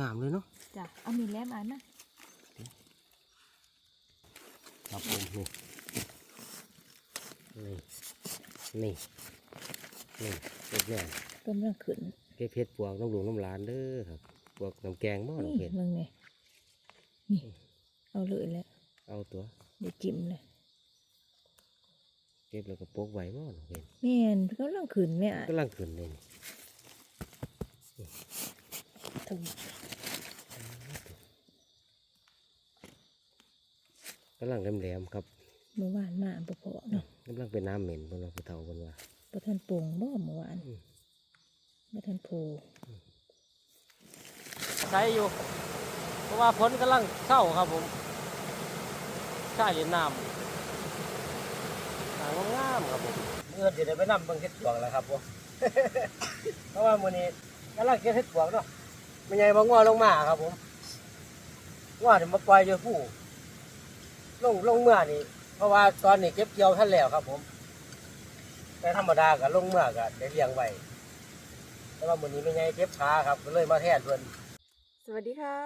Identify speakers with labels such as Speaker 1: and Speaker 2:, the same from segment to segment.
Speaker 1: งามๆเลยเนาะ
Speaker 2: จ้ะเอามีดแหลมอันนะ
Speaker 1: ครับผมนี่ นี่ นี่นี่เก็บแน่
Speaker 2: กำลังขึ้น
Speaker 1: เก็บเพชรปวกน้ำหลวงน้ำหลานเด้อครับปวกน้ำแกงบ่น้ำ
Speaker 2: นี่
Speaker 1: เพชร
Speaker 2: มึงเนี่ยนี่ เอาเลยแหล้ว
Speaker 1: เอาตัว
Speaker 2: เดี๋ยวจิ้มเลย
Speaker 1: เก็บแล้วก็ปกไว้บ่น้ำเพชร
Speaker 2: แม่นกำลังขึ้นแม่อะ
Speaker 1: กำลังขึ้นเลยนี่
Speaker 2: ถึง
Speaker 1: กำลังแหลมๆครับ
Speaker 2: เมื่อวานมาบ่พอเนาะ
Speaker 1: กำลังเป็นน้ำเหม็นบนเราผู้เฒ่าบนว่า
Speaker 2: บ่ทันโป่งบ่เมื่อวาน
Speaker 1: อืม
Speaker 2: บ่ทันโพ
Speaker 1: ใช้อยู่ เพราะว่าฝนกำลังเข้าครับผมใช่เล่นน้ำน้ำงามๆครับผมเมื่อเดี๋ยวไปนำเบิ่งเฮ็ดปวกแล้วครับผมเพราะว่ามื้อนี้กำลังเก็บเฮ็ดปวกเนาะมันใหญ่บ่งอลงมาครับผมงอถึงมาปล่อยอยู่ผู้ ลงลงเมื่อนี่เพราะว่าตอนนี้เก็บเกี่ยวท่านแล้วครับ ผม แต่ธรรมดาก็ลงเมื่อก็ได้เลี้ยงไว้แต่ว่ามื้อนี้ไม่ใหญ่เก็บขาครับก็เลยมาแทนเพิ่น
Speaker 2: สวัสดีค่ะ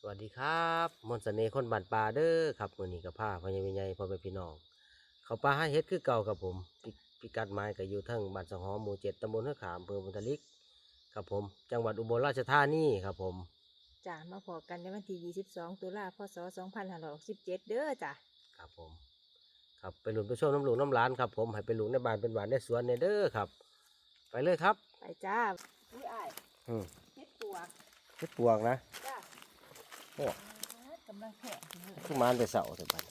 Speaker 1: สวัสดีครับมนต์เสน่ห์คนบ้านป่าเด้อครับมื้อนี้ก็พาพ่อใหญ่แม่ใหญ่พ่อแม่พี่น้อง เขาป่าหาเฮ็ดคือเก่าครับผมพิพิกัดหมายก็อยู่ทั้งบ้านสังหอมหมู่เจ็ดตำบลห้วยขามอำเภอบุญทลิก ครับผม จังหวัดอุบลราชธานีครับผม
Speaker 2: จ้ะมาพอกันในวันที่ 22 ตุลาคมพศ2567เด้อจ้ะ
Speaker 1: ครับผม ครับไปหลุนไปช่วงน้ำหลวงน้ำร้านครับผมให้ไปหลุนในบ้านเป็นหวานในสวนเนี่ยเด้อครับ ไปเลยครับ
Speaker 2: ไปจ้าอุ้ยอ้าย
Speaker 1: อืม
Speaker 2: เฮ็ดตัว
Speaker 1: เฮ็ดปวกนะ
Speaker 2: จ้า
Speaker 1: โอ้
Speaker 2: กำลังแข็งอยู่
Speaker 1: ขึ้นมาแต่เสาแต่บัด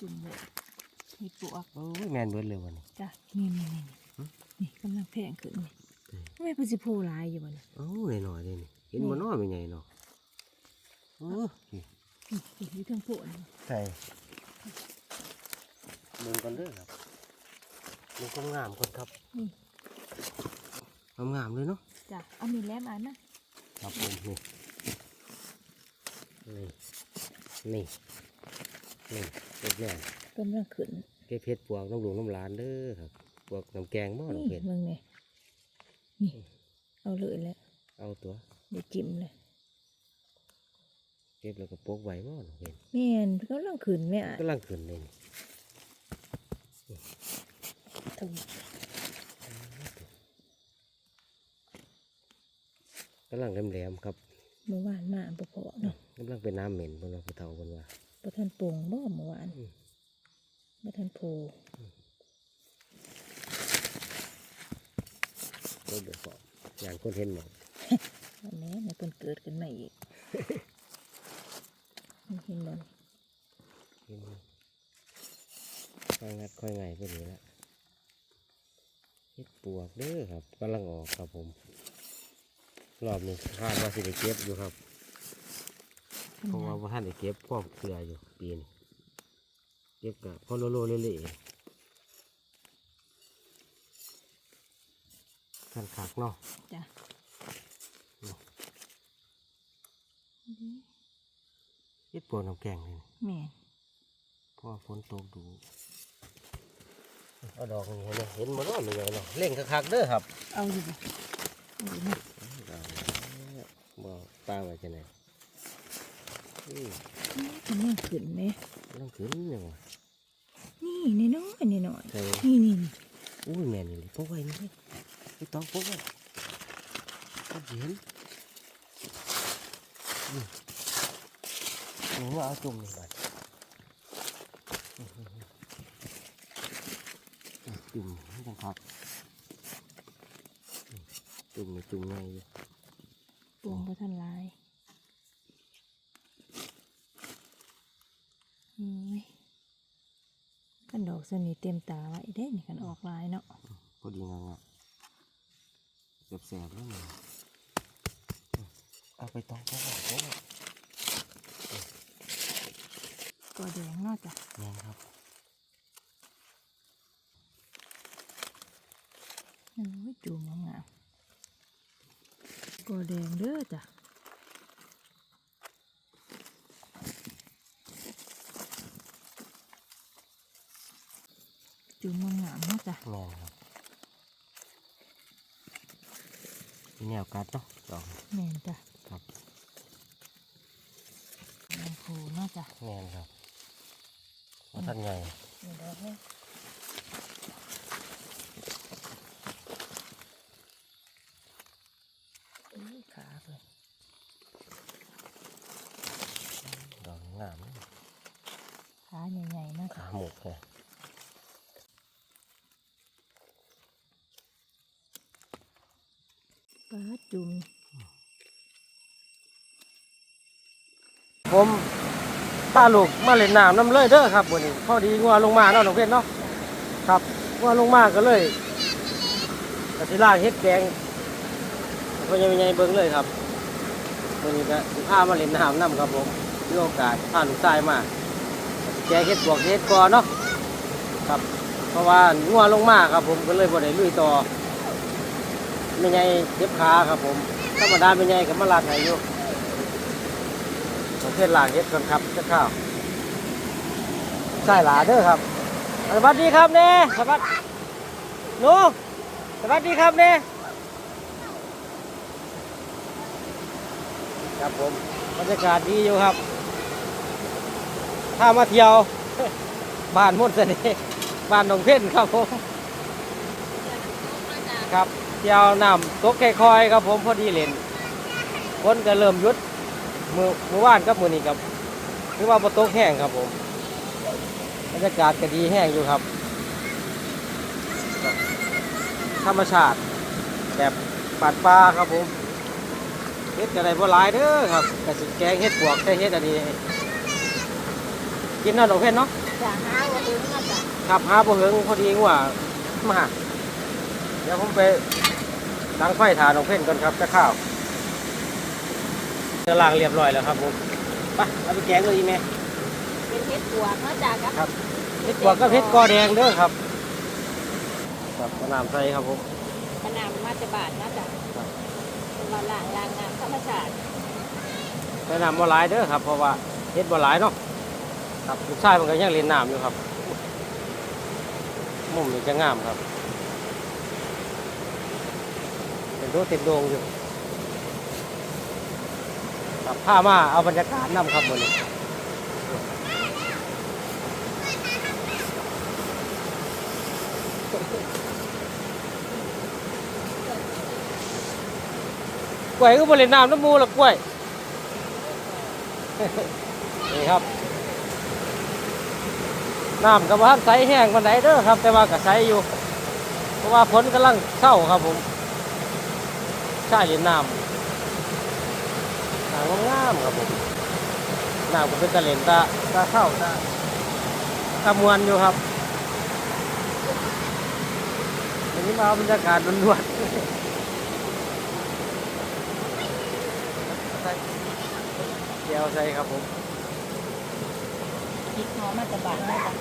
Speaker 2: จุ่มเลยเฮ็ดปวก
Speaker 1: โอ้ยแมนเบิดเลยวันนี้
Speaker 2: จ้ะนี่นี่นี่
Speaker 1: หึ
Speaker 2: นี่กำลังแพงขึ้นนี่
Speaker 1: อืม
Speaker 2: ทำ ไมเพิ่นสิโพหลายอยู่บ่เนี่ย
Speaker 1: โอ้ยหน่อยๆเลยนี่เห็นมันน้อยเป็นไงเนาะโอ้ย
Speaker 2: นี่นี่อยู่เทางโพนี่
Speaker 1: ใช่มึงกันเด้อครับมึงก็งามคนครับ
Speaker 2: นี่
Speaker 1: งามงามๆเลยเนาะ
Speaker 2: จ้ะเอามีดแหลมอันนะครับ
Speaker 1: ผมนี่นี่นี่นี่เก็บแน่
Speaker 2: กำลังขึ้น
Speaker 1: เก็บเพชรปวกน้ำหลวงน้ำหลานเด้อครับปวกน้ำแกงบ่น้ำ
Speaker 2: นี่
Speaker 1: เพชร
Speaker 2: มึงเนี่ย นี่ เอาเลยแหล้ว
Speaker 1: เอาตัว
Speaker 2: เดี๋ยวจิ้มเลย
Speaker 1: เก็บแล้วก็ปกไว้บ่น้ำเพชร
Speaker 2: แม่นกำลังขึ้นแม่อะ
Speaker 1: กำลังขึ้นเลยนี่
Speaker 2: ถึง
Speaker 1: กำลังแหลมๆครับ
Speaker 2: เมื่อวานมาบ่พอเนาะ
Speaker 1: กำลังเป็นน้ำเหม็นบนเราผู้เฒ่าบนว่า
Speaker 2: บ่ทันโป่งบ่เมื่อวาน
Speaker 1: อืม
Speaker 2: บ่ทันโพ
Speaker 1: โอ้ยเดี๋ยวขออย่างคนเห็นหมด
Speaker 2: อันนี้เนี่ยเพิ่นเกิดขึ้นมาอีกนี่เห็นบ่นี่
Speaker 1: เห็นค่อยงัดค่อยไงไปนี้ละเฮ็ดปวกเด้อครับกำลังออกครับผม รอบนี้คาดว่าสิได้เก็บอยู่ครับเพราะว่าบ่ท่านได้เก็บพวกเกลืออยู่ปีนี้เก็บกับพอโลโลเละๆ ขันขักเนาะ
Speaker 2: จ้ะ
Speaker 1: เฮ็ดปวกน้ำแกงเลย
Speaker 2: แม่
Speaker 1: เพราะว่าฝนตกดูเอาดอกนี่เห็นไหมเห็นมันว่ามันใหญ่เนาะเล่งคักๆเด้อครับ
Speaker 2: เอาอยู่บ่เอาอยู่นะ
Speaker 1: บ่ป้าไว้จะไหนอืม
Speaker 2: กำลังขึ้นแม่
Speaker 1: ต้องขึ้นยังวะ
Speaker 2: นี่น้อยๆน้อย
Speaker 1: ใช่
Speaker 2: ๆนี่นี่นี่
Speaker 1: อุ้ยแม่นี่พวกไว้นี่ ไอ้ต้องพวกไว้ก็เห็นอืมหนูว่าเอาจุ่มนี่บัดอืมจุ่มให้จังครับอืมจุ่มนี่จุ่มไงอยู่
Speaker 2: ปวงบ่ทันหลายอุ้ยกันดอกสนิทเต็มตาไว้เด้นี่กันออกลายเนาะ
Speaker 1: พอดีงางะ แสบๆแล้วนี่เอาไปต้องเขาบอกเขาบอก
Speaker 2: ก็แดงเนาะจ้ะ
Speaker 1: แม่นครับ
Speaker 2: โอ้ยจูงงามๆก็แดงเด้อจ้ะจูงงามๆเนาะจ้ะ
Speaker 1: แม่นครับมี แนวกัดเนาะดอก
Speaker 2: แม่นจ้ะ
Speaker 1: ครับ
Speaker 2: แมงคูเนาะจ้ะ
Speaker 1: แม่นครับว่าท่านใหญ่
Speaker 2: มีดอกเนี่ยอุ้ยขาเพิ่น
Speaker 1: ดอกงาม
Speaker 2: ขาใหญ่ๆเนาะจ้ะ
Speaker 1: ขาหมกเลย
Speaker 2: ปลาจุ่ม
Speaker 1: ผมป้าลูกมาเล่นน้ำน้ำเลยเด้อครับวันนี้พอดีงัวลงมาเนาะน้องเพชรเนาะครับงัวลงมาก็เลยกสิล่าเฮ็ดแกงก็ยังไม่ใหญ่เบิ่งเลยครับวันนี้ก็สิพามาเล่นน้ำน้ำครับผมมีโอกาสพาลูกชายมาแกงเฮ็ดบวกเฮ็ดกอเนาะครับ เพราะว่างัวลงมาครับผมก็เลยบ่ได้ลุยต่อ ไม่ใหญ่เจ็บขาครับผมธรรมดาไม่ใหญ่ก็มาลาดให้อยู่ประเภทลาเฮ็ดก่อนครับจะข้าวใช่หลาเด้อครับ สวัสดีครับเน่สวัสดีหนูสวัสดีครับเน่ครับผมบรรยากาศดีอยู่ครับ ถ้ามาเที่ยวบ้านมดเสน่ห์บ้านหนองเพ่นครับผม ครับ เที่ยวน้ำตกแค่คอยๆครับผมพอดีเล่นคนก็เริ่มหยุดมือมือว่านกับมือนี้ครับคือว่าประตกแห้งครับผมบรรยากาศก็ดีแห้งอยู่ครับ ธรรมชาติแบบปาดปลาครับผมเฮ็ดอะไรบ่หลายเด้อครับกระสิแกงเฮ็ดปวกใส่เฮ็ดอันนี้กินน่าดอกเพชรเนาะ
Speaker 2: จะหาว่าถึงนะจ้ะ
Speaker 1: ครับหาบ่เหิงพอดีว่ามา เดี๋ยวผมไปดังไฟถ่านดอกเพชรก่อนครับจะข้าวจะล้างเรียบร้อยแล้วครับผมไปเอาไปแกงเลยดีไหม
Speaker 2: เป็นเห็ดปวกเนาะจ้ะครับ
Speaker 1: ครับเห็ดปวกกับเห็ดกอแดงเด้อครับครับเอาน้ำใส่ครับผม
Speaker 2: ขนาดมาจะบาทนะจ้ะ
Speaker 1: ครับ
Speaker 2: เป็นว่าล้างล้างน้ำธรรมชาติ
Speaker 1: ใส่น้ำบ่หลายเด้อครับ เพราะว่าเห็ดบ่หลายเนาะครับลูกชายมันก็ยังเล่นน้ำอยู่ครับ มุมนี้จะงามครับ เป็นตัวเต็มดวงอยู่ครับพามาเอาบรรยากาศนำครับมื้อนี้กล้วยก็บริเล่นน้ำน้ำมูหรอกกล้วยนี่ครับน้ำกับว่าใสแห้งวันไหนเด้อครับ แต่ว่าก็ใสอยู่ เพราะว่าฝนกำลังเข้าครับผม ใช่เล่นน้ำน้ำงามๆครับผมน้ำก็เป็นตะเลนตาตาเข้าตาตามวนอยู่ครับอันนี้มาเอาบรรยากาศล้วนๆเดี๋ยวใส่ครับผม
Speaker 2: พริกหอมมาจะบาทนะจ้ะ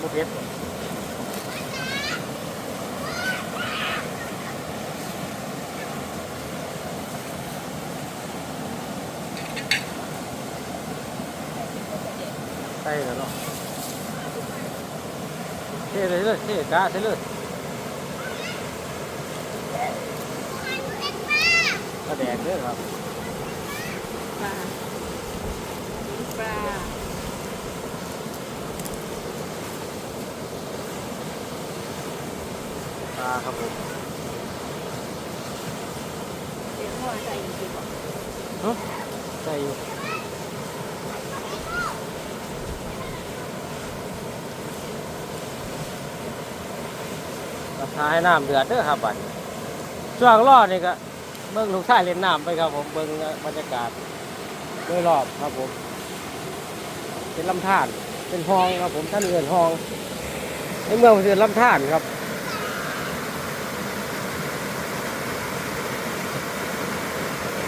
Speaker 1: บุเพ็ด ส่แล้วเนาะเทเลยเลยเทกาใส่เลยกระแดกเด้อครับ
Speaker 2: ปลาปลา
Speaker 1: ปลาครับผม
Speaker 2: เดี๋ยวพ่อใส่อีกทีบอก
Speaker 1: เนาะใส่อยู่ รับทายน้ำเดือดเด้อครับบัดช่วงรอดนี่ก็เบิ่งลูกชายเล่นน้ำไปครับ ผมเบิ่งบรรยากาศโดยรอบครับผม เป็นลำธารเป็นห้องครับผมท่านเอื่นห้องในเมืองมันลำธารครับ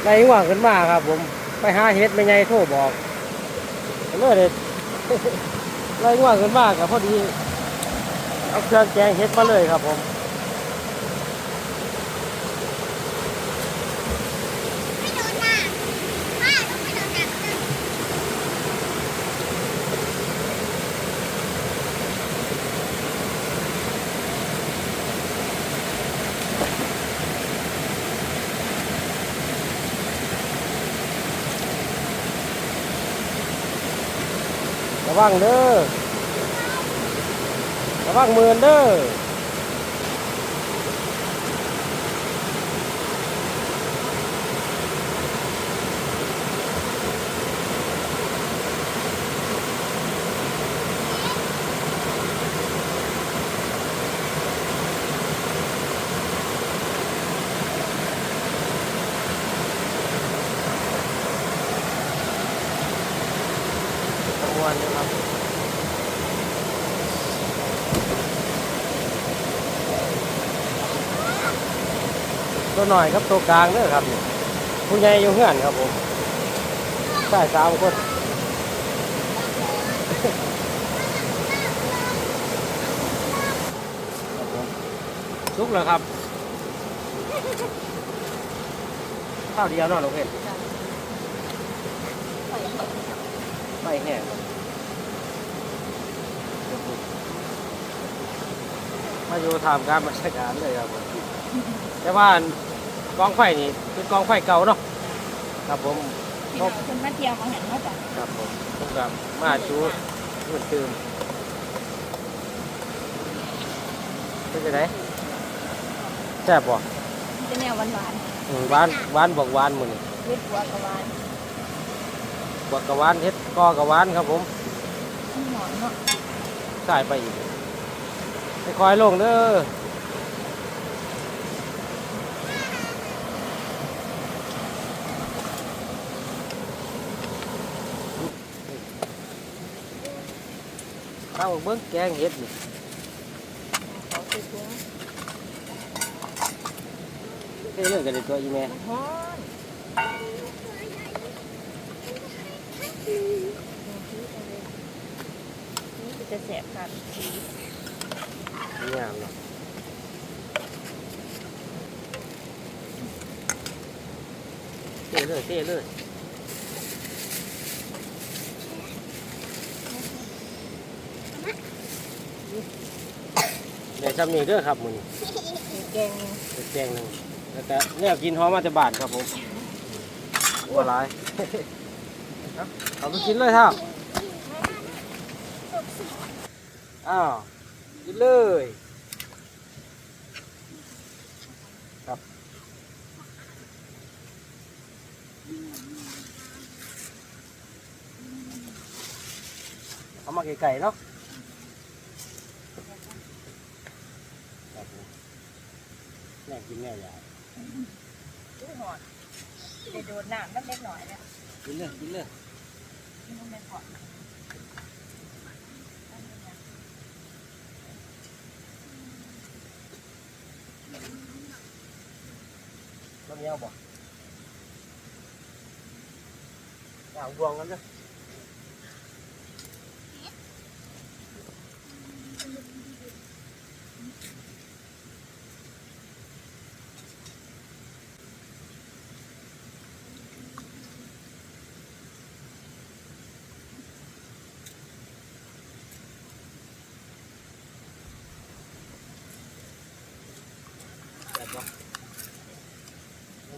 Speaker 1: ไรว่างขึ้นมาครับ ผมไปหาเห็ดไม่ไงโทรบอกเมื่อเด็ดไรว่างขึ้นมากับพอดีเอาเครื่องแกงเห็ดมาเลยครับผม วังเด้อระวังมือเด้อ ตัวหน่อยครับตัวกลางเด้อครับผู้ใหญ่อยู่เฮือนครับผมใช่สามคนสุกแล้วครับข้าวเดียวเนาะลูกเพชรไม่แห้งมาอยู่ทำการบัญชการเลยครับผมแต่ว่า กองไฟนี่เป็นกองไฟเก่าเนาะครับผม
Speaker 2: พี่น้องคนมาเที่ยวมาเห็นมาจ้ะ
Speaker 1: ครับผมผมกับมาชูเหมือนเดิมเป็นยังไงแซ่บบ่
Speaker 2: จะแนวหวานหวาน
Speaker 1: อืมหวานหวานบอกหวานมือนี่
Speaker 2: ๆเวทบัวกับหวาน
Speaker 1: บวกกับหวานเฮ็ดกอกับหวานครับผม
Speaker 2: หอมเนาะ
Speaker 1: ใส่ไปอีกค่อยๆลงเด้อ ข้าวเบิ้งแกงเห็ดนี่
Speaker 2: เขาคือตัว
Speaker 1: เท่เรื่องกันเลยตัวอีแม่
Speaker 2: ฮ้อนนี่จะแสบค่ะ
Speaker 1: งามเนาะเท่เลยเท่เลยเดี๋ยว จำนี่เด้อครับมือนี้
Speaker 2: แกง
Speaker 1: เป็นแกงหนึ่งแล้วก็เนี่ยกินหอมมาจากบาทครับผมบัวลายครับเอาไปกินเลยครับอ้าวกินเลยครับเอามาไก่ๆเนาะครับผม แม่กินแม่ยาย
Speaker 2: ตู้หอนจะโดนน้ำน้ำเล็กหน่อยเนี่ย
Speaker 1: กินเลยกินเลย
Speaker 2: น้ำเล็กหอน
Speaker 1: ต้นเงี้ยวบ่เอาบวงกันเด้อ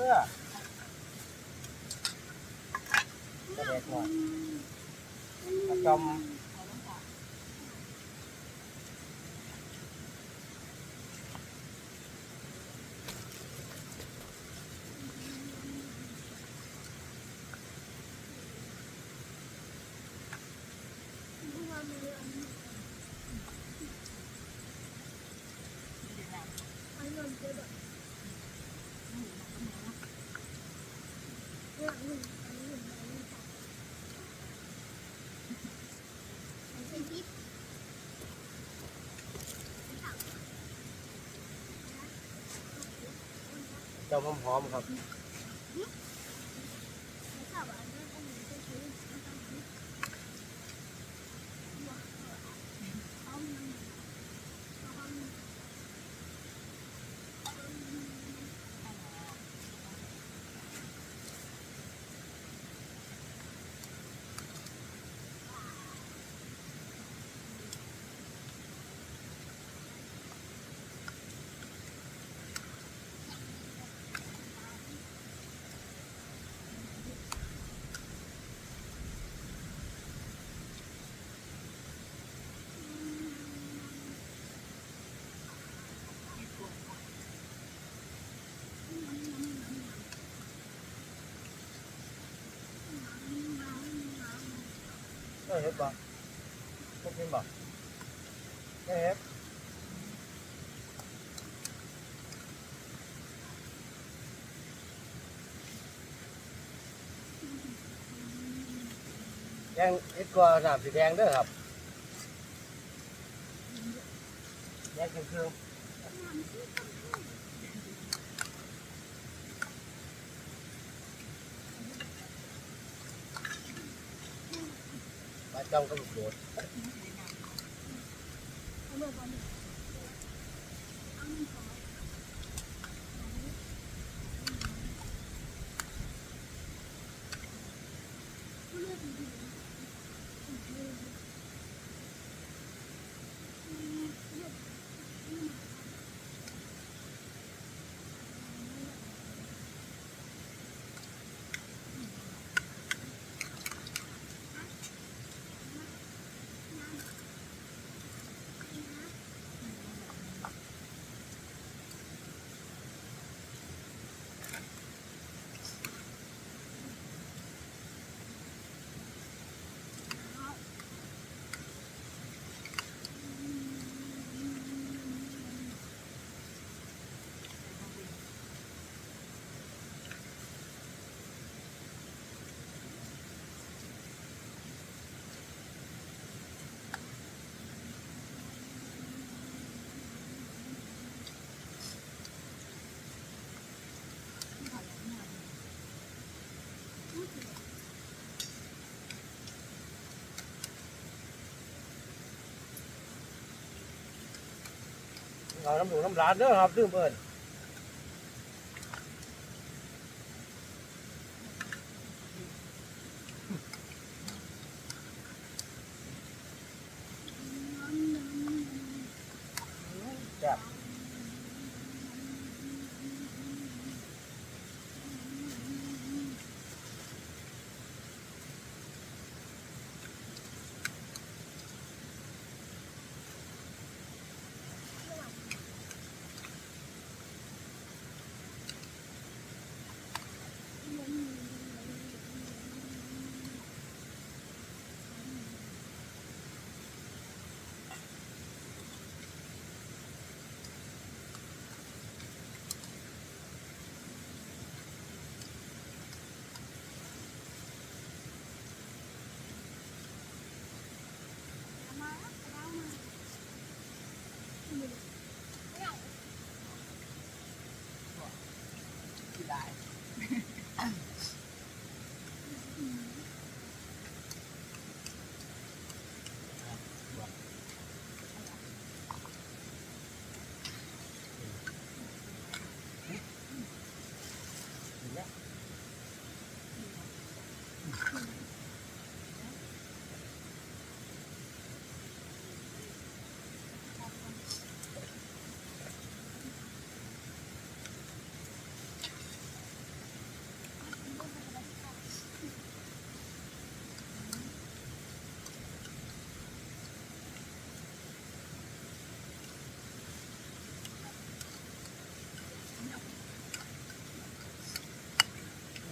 Speaker 1: อาถุงเอาถุงถุงอันใส่หมูเนื้ออันเออถุงมเอาใส่เนื้อเนื้อแค่นี้เนื้อกระเด็ดหน่อยกระจอม เจ้าหอมๆครับ ไม่เห็นบ่ไม่กินบ่ไม่เห็นแดง ดำสีแดงเด้อครับแดเมื่องๆปลาจ้องก็ลูกโดด น้ำหนูน้ำร้านเด้อครับซื้อเอิน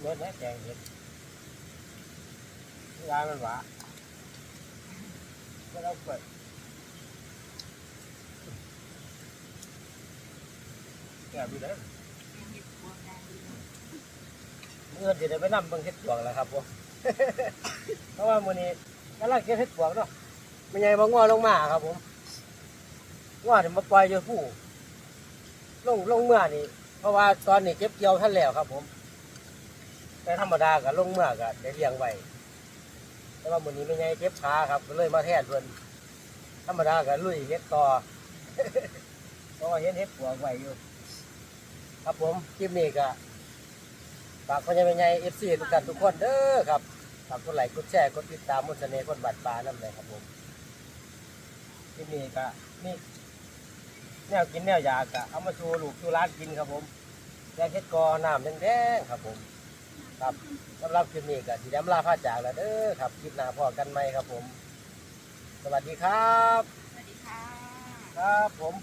Speaker 1: เบิดแน่แกงเห็ดร้านมันหวานก็ต้องเปิดแก่ไปเลยเมื่อเดี๋ยวไปนำเบิ่งเห็ดปวกแล้วครับผมเพราะว่ามื้อนี้กำลังเก็บเห็ดปวกเนาะมันใหญ่บ่งอลงมาครับผมงอถึงมาปล่อยอยู่ผู้ลงลงเมื่อนี่เพราะว่าตอนนี้เก็บเกี่ยวท่านแล้วครับผม แต่ธรรมดากับลงเมื่อก็ได้เลี้ยงไว้แต่ว่ามื้อนี้ไม่ไงเจ็บขาครับก็เลยมาแทนเพิ่นธรรมดาก็ลุยเฮ็ดต่อเพราะว่าเฮ็ดเฮ็ดปวกไว้อยู่ ครับผมคลิปนี้ก็ฝากคนยังไม่ไง FC ทุกท่านทุกคนเด้อครับฝากกดไลค์กดแชร์กดติดตามมนต์เสน่ห์คนบัดปลาน้ำเลยครับผมคลิปนี้ก็นี่แนวกินแนวยากะเอามาชูลูกชูร้านกินครับผมแกงเฮ็ดกอน้ำแดงๆครับผม ครับสำหรับคลิปนี้ก็สีดำลาผ้าจากแล้วเด้อครับคลิปหน้าพอกันไหมครับผม สวัสดีครับ
Speaker 3: สวัสดีค่ะ
Speaker 1: ครับผม